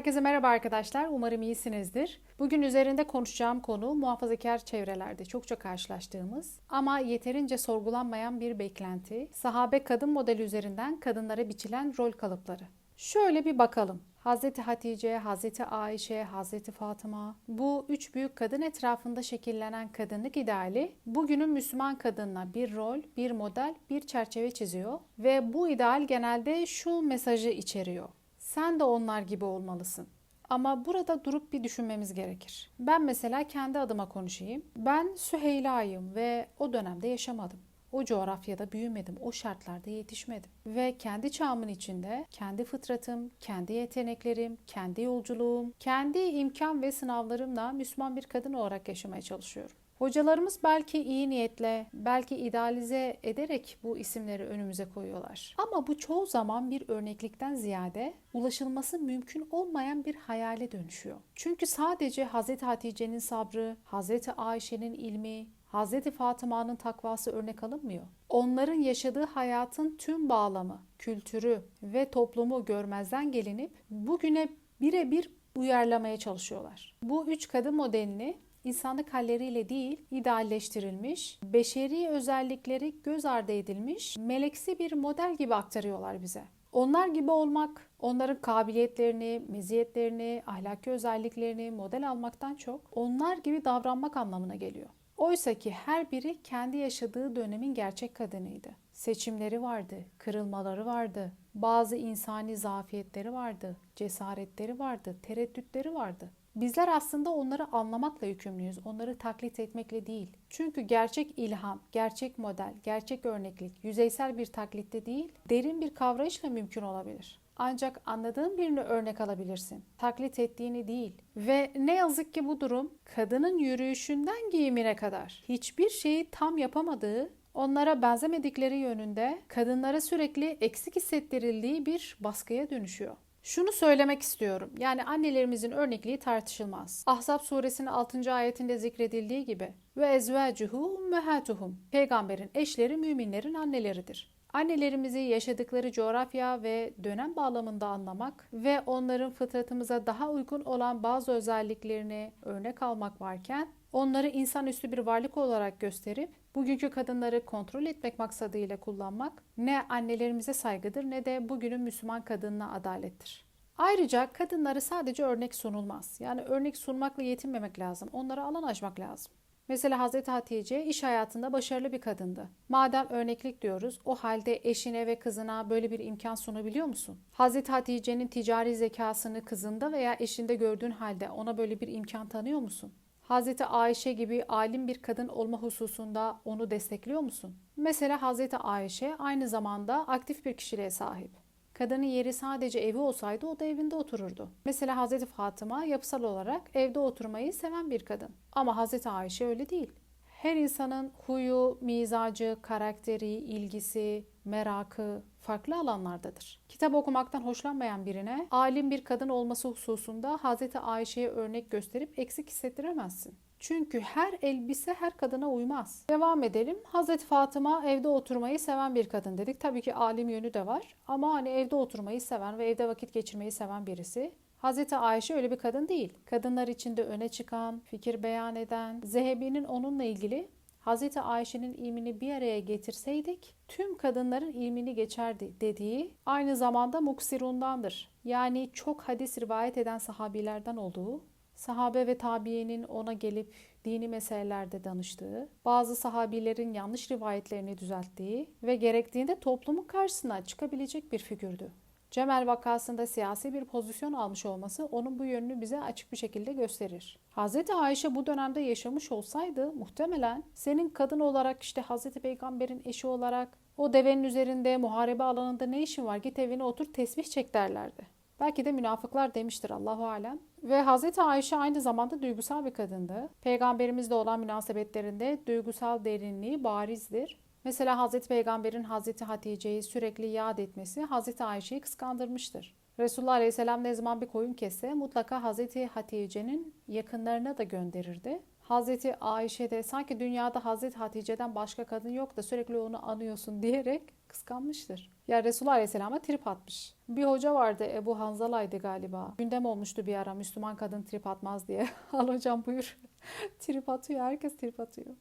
Herkese merhaba arkadaşlar. Umarım iyisinizdir. Bugün üzerinde konuşacağım konu muhafazakar çevrelerde çokça karşılaştığımız ama yeterince sorgulanmayan bir beklenti. Sahabe kadın modeli üzerinden kadınlara biçilen rol kalıpları. Şöyle bir bakalım. Hazreti Hatice, Hazreti Ayşe, Hazreti Fatıma bu üç büyük kadın etrafında şekillenen kadınlık ideali bugünün Müslüman kadınına bir rol, bir model, bir çerçeve çiziyor ve bu ideal genelde şu mesajı içeriyor. Sen de onlar gibi olmalısın. Ama burada durup bir düşünmemiz gerekir. Ben mesela kendi adıma konuşayım. Ben Süheyla'yım ve o dönemde yaşamadım. O coğrafyada büyümedim, o şartlarda yetişmedim. Ve kendi çağımın içinde kendi fıtratım, kendi yeteneklerim, kendi yolculuğum, kendi imkan ve sınavlarımla Müslüman bir kadın olarak yaşamaya çalışıyorum. Hocalarımız belki iyi niyetle, belki idealize ederek bu isimleri önümüze koyuyorlar. Ama bu çoğu zaman bir örneklikten ziyade ulaşılması mümkün olmayan bir hayale dönüşüyor. Çünkü sadece Hz. Hatice'nin sabrı, Hz. Ayşe'nin ilmi, Hz. Fatıma'nın takvası örnek alınmıyor. Onların yaşadığı hayatın tüm bağlamı, kültürü ve toplumu görmezden gelinip bugüne birebir uyarlamaya çalışıyorlar. Bu üç kadın modelini insanlık halleriyle değil, idealleştirilmiş, beşeri özellikleri göz ardı edilmiş, meleksi bir model gibi aktarıyorlar bize. Onlar gibi olmak, onların kabiliyetlerini, meziyetlerini, ahlaki özelliklerini model almaktan çok onlar gibi davranmak anlamına geliyor. Oysa ki her biri kendi yaşadığı dönemin gerçek kadınıydı. Seçimleri vardı, kırılmaları vardı, bazı insani zafiyetleri vardı, cesaretleri vardı, tereddütleri vardı. Bizler aslında onları anlamakla yükümlüyüz, onları taklit etmekle değil. Çünkü gerçek ilham, gerçek model, gerçek örneklik yüzeysel bir taklitte değil, derin bir kavrayışla mümkün olabilir. Ancak anladığın birini örnek alabilirsin. Taklit ettiğini değil. Ve ne yazık ki bu durum kadının yürüyüşünden giyimine kadar hiçbir şeyi tam yapamadığı onlara benzemedikleri yönünde kadınlara sürekli eksik hissettirildiği bir baskıya dönüşüyor. Şunu söylemek istiyorum. Yani annelerimizin örnekliği tartışılmaz. Ahzab suresinin 6. ayetinde zikredildiği gibi ve ezvacuhu ummahatuhum. Peygamberin eşleri müminlerin anneleridir. Annelerimizi yaşadıkları coğrafya ve dönem bağlamında anlamak ve onların fıtratımıza daha uygun olan bazı özelliklerini örnek almak varken onları insanüstü bir varlık olarak gösterip bugünkü kadınları kontrol etmek maksadıyla kullanmak ne annelerimize saygıdır ne de bugünün Müslüman kadınına adalettir. Ayrıca kadınları sadece örnek sunulmaz. Yani örnek sunmakla yetinmemek lazım. Onlara alan açmak lazım. Mesela Hazreti Hatice iş hayatında başarılı bir kadındı. Madem örneklik diyoruz, o halde eşine ve kızına böyle bir imkan sunabiliyor musun? Hazreti Hatice'nin ticari zekasını kızında veya eşinde gördüğün halde ona böyle bir imkan tanıyor musun? Hazreti Ayşe gibi alim bir kadın olma hususunda onu destekliyor musun? Mesela Hazreti Ayşe aynı zamanda aktif bir kişiliğe sahip. Kadının yeri sadece evi olsaydı o da evinde otururdu. Mesela Hazreti Fatıma yapısal olarak evde oturmayı seven bir kadın. Ama Hazreti Ayşe öyle değil. Her insanın huyu, mizacı, karakteri, ilgisi, merakı farklı alanlardadır. Kitap okumaktan hoşlanmayan birine alim bir kadın olması hususunda Hazreti Ayşe'ye örnek gösterip eksik hissettiremezsin. Çünkü her elbise her kadına uymaz. Devam edelim. Hazreti Fatıma evde oturmayı seven bir kadın dedik. Tabii ki alim yönü de var. Ama hani evde oturmayı seven ve evde vakit geçirmeyi seven birisi. Hazreti Ayşe öyle bir kadın değil. Kadınlar içinde öne çıkan, fikir beyan eden, Zehebi'nin onunla ilgili Hazreti Ayşe'nin ilmini bir araya getirseydik tüm kadınların ilmini geçerdi dediği aynı zamanda muksirundandır. Yani çok hadis rivayet eden sahabilerden olduğu sahabe ve tabiyenin ona gelip dini meselelerde danıştığı, bazı sahabilerin yanlış rivayetlerini düzelttiği ve gerektiğinde toplumun karşısına çıkabilecek bir figürdü. Cemel vakasında siyasi bir pozisyon almış olması onun bu yönünü bize açık bir şekilde gösterir. Hz. Ayşe bu dönemde yaşamış olsaydı muhtemelen senin kadın olarak işte Hz. Peygamber'in eşi olarak o devenin üzerinde muharebe alanında ne işin var git evine otur tesbih çek derlerdi. Belki de münafıklar demiştir Allahu alem. Ve Hazreti Ayşe aynı zamanda duygusal bir kadındı. Peygamberimizle olan münasebetlerinde duygusal derinliği barizdir. Mesela Hazreti Peygamber'in Hazreti Hatice'yi sürekli yad etmesi Hazreti Ayşe'yi kıskandırmıştır. Resulullah Aleyhisselam ne zaman bir koyun kesse mutlaka Hazreti Hatice'nin yakınlarına da gönderirdi. Hazreti Ayşe de sanki dünyada Hazreti Hatice'den başka kadın yok da sürekli onu anıyorsun diyerek Kıskanmıştır. Ya Resulullah Aleyhisselam'a trip atmış. Bir hoca vardı Ebu Hanzala'ydı galiba. Gündem olmuştu bir ara Müslüman kadın trip atmaz diye. Al hocam buyur. trip atıyor. Herkes trip atıyor.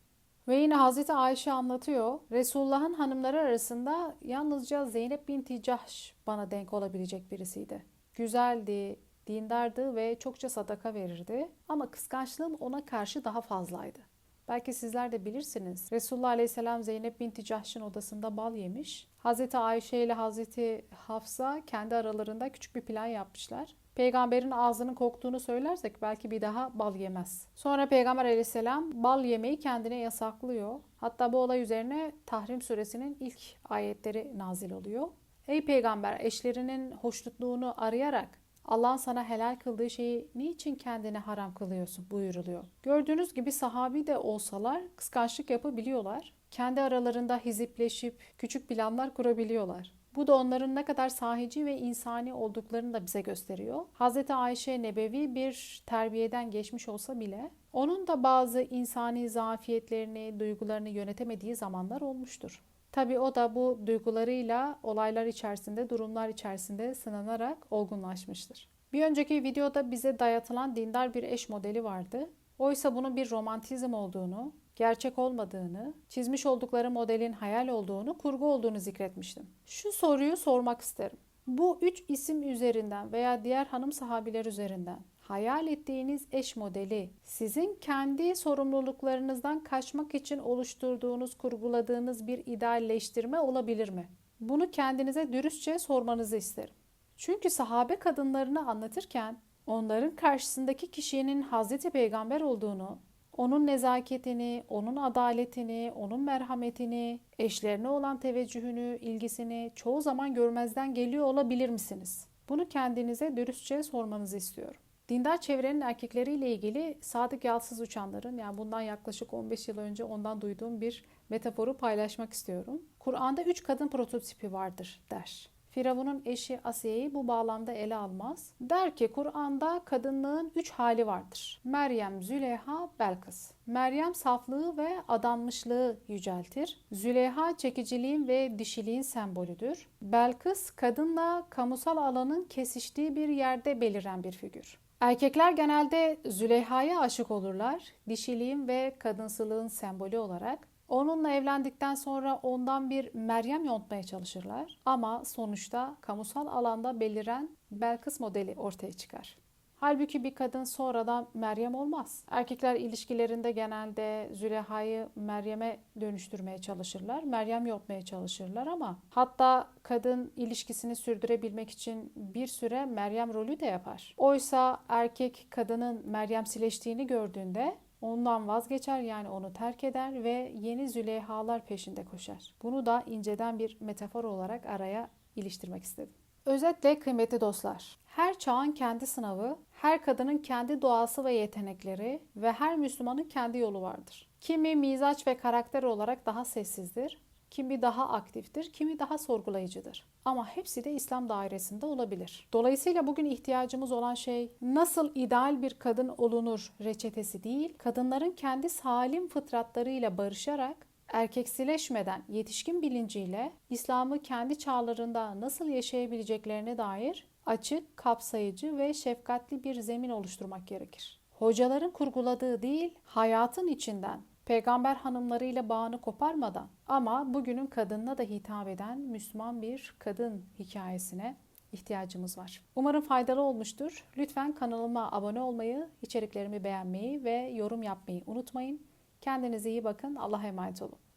Ve yine Hazreti Ayşe anlatıyor. Resulullah'ın hanımları arasında yalnızca Zeynep binti Cahş bana denk olabilecek birisiydi. Güzeldi, dindardı ve çokça sadaka verirdi. Ama kıskançlığım ona karşı daha fazlaydı. Belki sizler de bilirsiniz. Resulullah Aleyhisselam Zeynep binti Cahş'ın odasında bal yemiş. Hazreti Ayşe ile Hazreti Hafsa kendi aralarında küçük bir plan yapmışlar. Peygamberin ağzının koktuğunu söylersek belki bir daha bal yemez. Sonra Peygamber aleyhisselam bal yemeyi kendine yasaklıyor. Hatta bu olay üzerine Tahrim suresinin ilk ayetleri nazil oluyor. Ey peygamber eşlerinin hoşnutluğunu arayarak Allah'ın sana helal kıldığı şeyi niçin kendine haram kılıyorsun buyuruluyor. Gördüğünüz gibi sahabi de olsalar kıskançlık yapabiliyorlar. Kendi aralarında hizipleşip küçük planlar kurabiliyorlar. Bu da onların ne kadar sahici ve insani olduklarını da bize gösteriyor. Hz. Ayşe Nebevi bir terbiyeden geçmiş olsa bile onun da bazı insani zafiyetlerini, duygularını yönetemediği zamanlar olmuştur. Tabi o da bu duygularıyla olaylar içerisinde, durumlar içerisinde sınanarak olgunlaşmıştır. Bir önceki videoda bize dayatılan dindar bir eş modeli vardı. Oysa bunun bir romantizm olduğunu, gerçek olmadığını, çizmiş oldukları modelin hayal olduğunu, kurgu olduğunu zikretmiştim. Şu soruyu sormak isterim. Bu üç isim üzerinden veya diğer hanım sahabiler üzerinden hayal ettiğiniz eş modeli sizin kendi sorumluluklarınızdan kaçmak için oluşturduğunuz, kurguladığınız bir idealleştirme olabilir mi? Bunu kendinize dürüstçe sormanızı isterim. Çünkü sahabe kadınlarını anlatırken onların karşısındaki kişinin Hazreti Peygamber olduğunu, onun nezaketini, onun adaletini, onun merhametini, eşlerine olan teveccühünü, ilgisini çoğu zaman görmezden geliyor olabilir misiniz? Bunu kendinize dürüstçe sormanızı istiyorum. Dindar çevrenin erkekleriyle ilgili sadık yalsız uçanların yani bundan yaklaşık 15 yıl önce ondan duyduğum bir metaforu paylaşmak istiyorum. Kur'an'da üç kadın prototipi vardır der. Firavun'un eşi Asiye'yi bu bağlamda ele almaz. Der ki Kur'an'da kadınlığın üç hali vardır. Meryem, Züleyha, Belkıs. Meryem saflığı ve adanmışlığı yüceltir. Züleyha çekiciliğin ve dişiliğin sembolüdür. Belkıs kadınla kamusal alanın kesiştiği bir yerde beliren bir figür. Erkekler genelde Züleyha'ya aşık olurlar. Dişiliğin ve kadınsılığın sembolü olarak. Onunla evlendikten sonra ondan bir Meryem yontmaya çalışırlar. Ama sonuçta kamusal alanda beliren Belkıs modeli ortaya çıkar. Halbuki bir kadın sonradan Meryem olmaz. Erkekler ilişkilerinde genelde Züleyha'yı Meryem'e dönüştürmeye çalışırlar. Meryem yontmaya çalışırlar ama hatta kadın ilişkisini sürdürebilmek için bir süre Meryem rolü de yapar. Oysa erkek kadının Meryemsileştiğini gördüğünde Ondan vazgeçer yani onu terk eder ve yeni Züleyhalar peşinde koşar. Bunu da inceden bir metafor olarak araya iliştirmek istedim. Özetle kıymetli dostlar, her çağın kendi sınavı, her kadının kendi doğası ve yetenekleri ve her Müslümanın kendi yolu vardır. Kimi mizaç ve karakter olarak daha sessizdir, kimi daha aktiftir, kimi daha sorgulayıcıdır. Ama hepsi de İslam dairesinde olabilir. Dolayısıyla bugün ihtiyacımız olan şey nasıl ideal bir kadın olunur reçetesi değil, kadınların kendi salim fıtratlarıyla barışarak erkeksileşmeden yetişkin bilinciyle İslam'ı kendi çağlarında nasıl yaşayabileceklerine dair açık, kapsayıcı ve şefkatli bir zemin oluşturmak gerekir. Hocaların kurguladığı değil, hayatın içinden peygamber hanımlarıyla bağını koparmadan ama bugünün kadınına da hitap eden Müslüman bir kadın hikayesine ihtiyacımız var. Umarım faydalı olmuştur. Lütfen kanalıma abone olmayı, içeriklerimi beğenmeyi ve yorum yapmayı unutmayın. Kendinize iyi bakın. Allah'a emanet olun.